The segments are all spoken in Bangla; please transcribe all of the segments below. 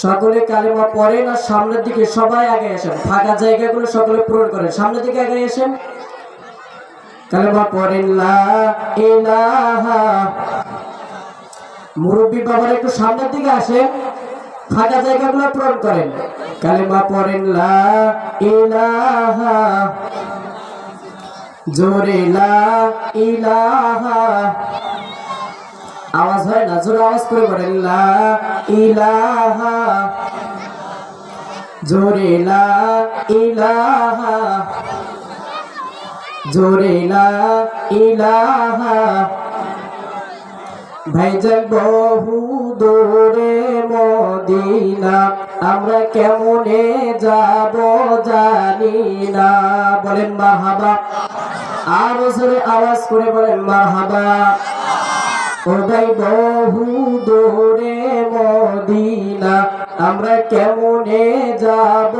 সকলে কালেমা পড়েন আর সামনের দিকে সবাই আগে আসেন। ফাঁকা জায়গাগুলো সকলে পূরণ করেন। সামনের দিকে আগে আসেন। কালেমা পড়েন মুরব্বী বাবার একটু সামনের দিকে আসেন। ফাঁকা জায়গাগুলো পূরণ করেন। কালেমা পড়েন জোরে, লা আওয়াজ হয় না? জোরে আওয়াজ করে বলেন, লা ইলাহা জোরে, লা জোরে, লা ইলাহা বহু দূরে মদিনা, আমরা কেমনে যাব জানি না। বলেন, মারহাবা। আরও জোরে আওয়াজ করে বলেন, মারহাবা। ভাই বহু দূরে মদিনা, আমরা কেমনে যাব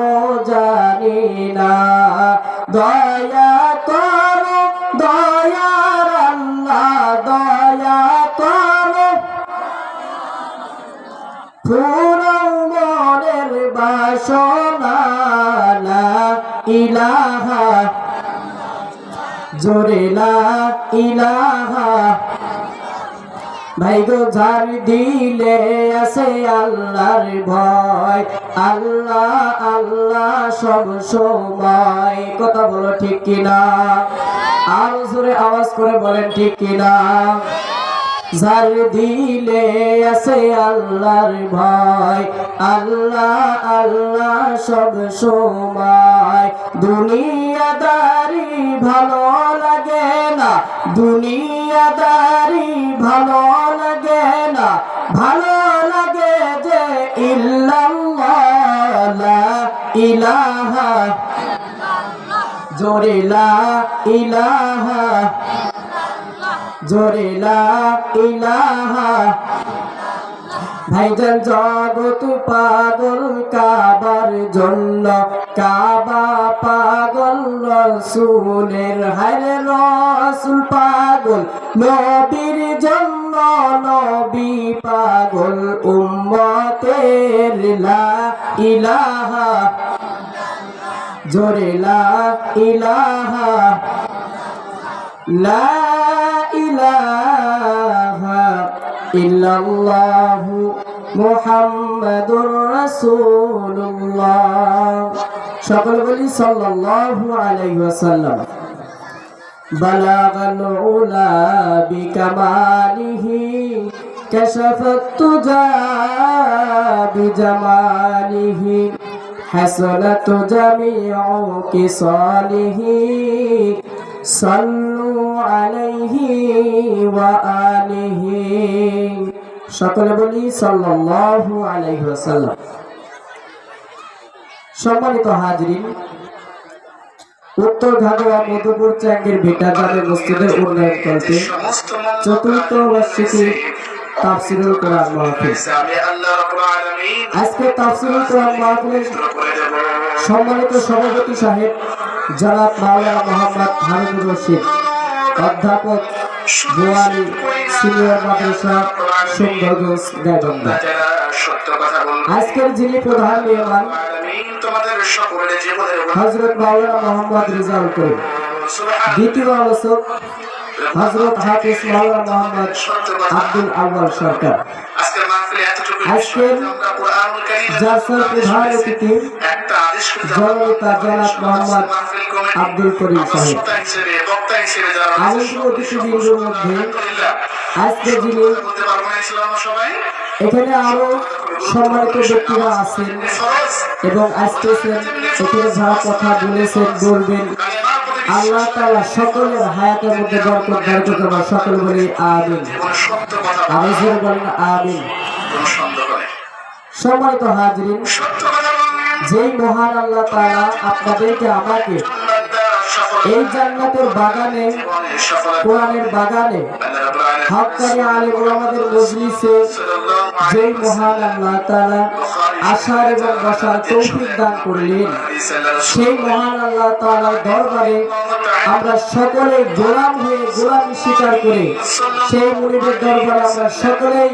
জানি না। দয়া করো দয়ার আল্লাহ দয়া করো। পুরো মনের বাসনা ইলাহা। জোরে লা ইলাহা। ভাই গো ঝাড় দিলে আছে আল্লাহর ভয়। আল্লাহ আল্লাহ সব সময়। কথা বলো ঠিক কিনা? আরও জোরে আওয়াজ করে বলেন ঠিক কিনা? ঝাড় দিলে আছে আল্লাহর ভয়। আল্লাহ আল্লাহ সব সময়। দুনিয়াদারি ভালো লাগে না। দুনিয়াদারি ভালো জোরে লা ইলাহা। জোরে ভাইজান জগৎ পাগল, কাবার জন্য, কাবা পাগল, রসুলের হারে রসুল পাগল, নবীর জন্য নবী পাগল, উম্মতের ইলাহা। জোরে লা ইলাহা লা ইলাহা ইল্লাল্লাহু মুহাম্মাদুর রাসূলুল্লাহ সকল বলি সাল্লাল্লাহু আলাইহি ওয়াসাল্লাম بلغ العلا بكماله كشف التجى بجماله حسنت جميع كصاله صلوا عليه وآله সকলে বলি সাল্লাল্লাহু আলাইহি ওয়াসাল্লাম সম্মানিত হাজরিন উত্তর ঘাগড়া মধুপুর চ্যাঙ্গের ভিটা জামে মসজিদের উন্নয়ন করতে চতুর্থ বার্ষিকী তাফসিরুল কোরআন মাহফিল আজকে তাফসিরুল কোরআন মাহফিলের সম্মানিত সভাপতি সাহেব, জনাব মাওলানা মোহাম্মদ হারুনুর রশিদ, অধ্যাপক বোয়ালি সিনিয়র মাদ্রাসা সুন্দরগঞ্জ গাইবান্ধা আজকের যিনি প্রধান মেহমান হজরত মাওলানা মোহাম্মদ রিজাউল করিম, দ্বিতীয় আলোচক হজরত হাফিজ মাওলানা মোহাম্মদ আব্দুল আউয়াল সরকার। আজকের জালসার প্রধান অতিথি জননেতা জনাব মোহাম্মদ আব্দুল করিম সাহেব। আমন্ত্রিত অতিথিবৃন্দের মধ্যে আজকে যিনি এখানে আরও সম্মানিত ব্যক্তিরা আছেন এবং আসতেছেন এখানে যারা কথা বলেছেন বলবেন। আল্লাহ তাআলা সকলের হায়াতের মধ্যে বরকত করবার সকল বলি আমিন। আমি বলেন আমিন। কোনো সন্দেহ নেই। সম্মানিত হাজরিন যেই মহান আল্লাহ তাআলা আপনাদেরকে আমাকে এই জান্নাতের বাগানে কোরআনের বাগানে হকানি আলিম ওলামাদের মজলিসে যেই মহান আল্লাহ আসার এবং বসার তৌফিক দান করলেন সেই মহান আল্লাহ তাআলার দরবারে আমরা সকলে গোলাম হয়ে গোলামি স্বীকার করে সেই মুনিদের দরবারে আমরা সকলেই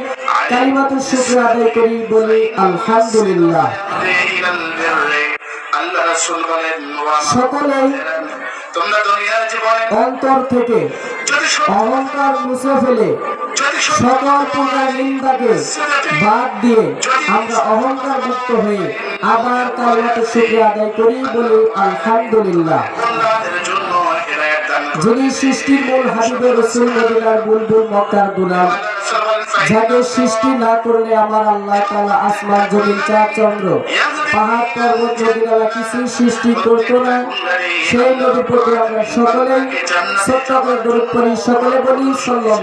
কালিমাতু শুকর আদায় করি বলি আলহামদুলিল্লাহ সকলেই অন্তর থেকে অহংকার মুছে ফেলে সকল প্রকার নিন্দাকে বাদ দিয়ে আমরা অহংকার মুক্ত হয়ে আবার কালিমাতু শুকর আদায় করি বলি আলহামদুলিল্লাহ। যিনি সৃষ্টির মূল হাবিবের রসুল মদিনার বুলবুল মক্কার গুলাম যাকে সৃষ্টি না করলে আমার আল্লাহ তালা আসমান, জমিন চার চন্দ্র, পাহাড়, পর্বত, নদীনালা কিছু সৃষ্টি করতো না। সেই নদীর প্রতি আমরা সকলে সত্যাগ্রহ করে সকলে বলি সূরা